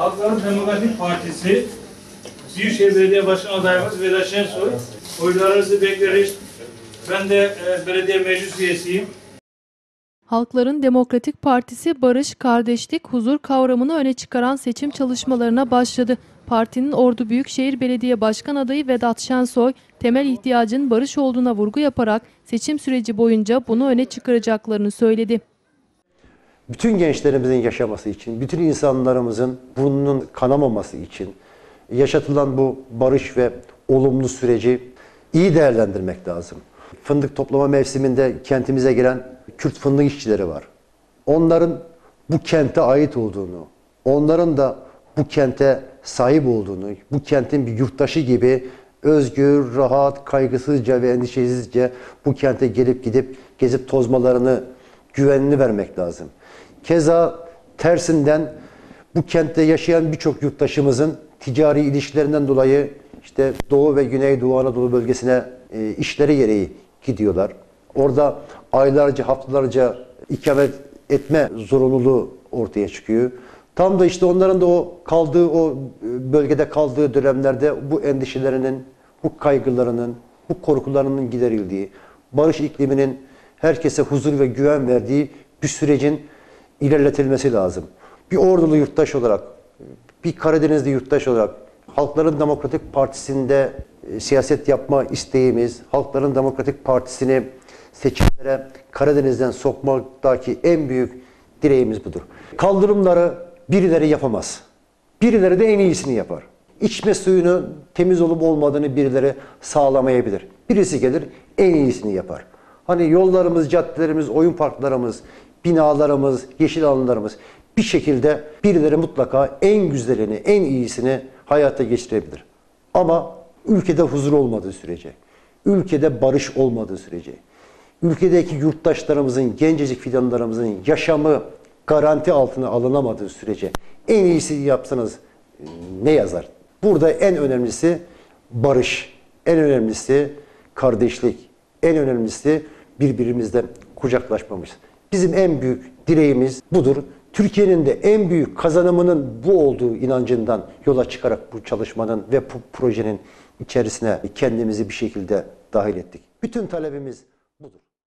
Halkların Demokratik Partisi Büyükşehir Belediye Başkan adayımız Vedat Şensoy. Oylarınızı bekleriz. Ben de e, belediye meclis üyesiyim. Halkların Demokratik Partisi barış, kardeşlik, huzur kavramını öne çıkaran seçim çalışmalarına başladı. Partinin Ordu Büyükşehir Belediye Başkan adayı Vedat Şensoy, temel ihtiyacın barış olduğuna vurgu yaparak seçim süreci boyunca bunu öne çıkaracaklarını söyledi. Bütün gençlerimizin yaşaması için, bütün insanlarımızın burnunun kanamaması için yaşatılan bu barış ve olumlu süreci iyi değerlendirmek lazım. Fındık toplama mevsiminde kentimize gelen Kürt fındık işçileri var. Onların bu kente ait olduğunu, onların da bu kente sahip olduğunu, bu kentin bir yurttaşı gibi özgür, rahat, kaygısızca ve endişesizce bu kente gelip gidip gezip tozmalarını güvenini vermek lazım. Keza tersinden bu kentte yaşayan birçok yurttaşımızın ticari ilişkilerinden dolayı işte Doğu ve Güneydoğu Anadolu bölgesine e, işleri gereği gidiyorlar. Orada aylarca, haftalarca ikamet etme zorunluluğu ortaya çıkıyor. Tam da işte onların da o kaldığı o e, bölgede kaldığı dönemlerde bu endişelerinin, bu kaygılarının, bu korkularının giderildiği, barış ikliminin herkese huzur ve güven verdiği bir sürecin ilerletilmesi lazım. Bir ordulu yurttaş olarak, bir Karadenizli yurttaş olarak Halkların Demokratik Partisi'nde e, siyaset yapma isteğimiz, Halkların Demokratik Partisi'ni seçimlere Karadeniz'den sokmaktaki en büyük dileğimiz budur. Kaldırımları birileri yapamaz. Birileri de en iyisini yapar. İçme suyunun temiz olup olmadığını birileri sağlamayabilir. Birisi gelir en iyisini yapar. Hani yollarımız, caddelerimiz, oyun parklarımız, binalarımız, yeşil alanlarımız bir şekilde birileri mutlaka en güzelini, en iyisini hayata geçirebilir. Ama ülkede huzur olmadığı sürece, ülkede barış olmadığı sürece, ülkedeki yurttaşlarımızın, gencecik fidanlarımızın yaşamı garanti altına alınamadığı sürece en iyisi yapsanız ne yazar? Burada en önemlisi barış, en önemlisi kardeşlik, en önemlisi birbirimizle kucaklaşmamız. Bizim en büyük dileğimiz budur. Türkiye'nin de en büyük kazanımının bu olduğu inancından yola çıkarak bu çalışmanın ve bu projenin içerisine kendimizi bir şekilde dahil ettik. Bütün talebimiz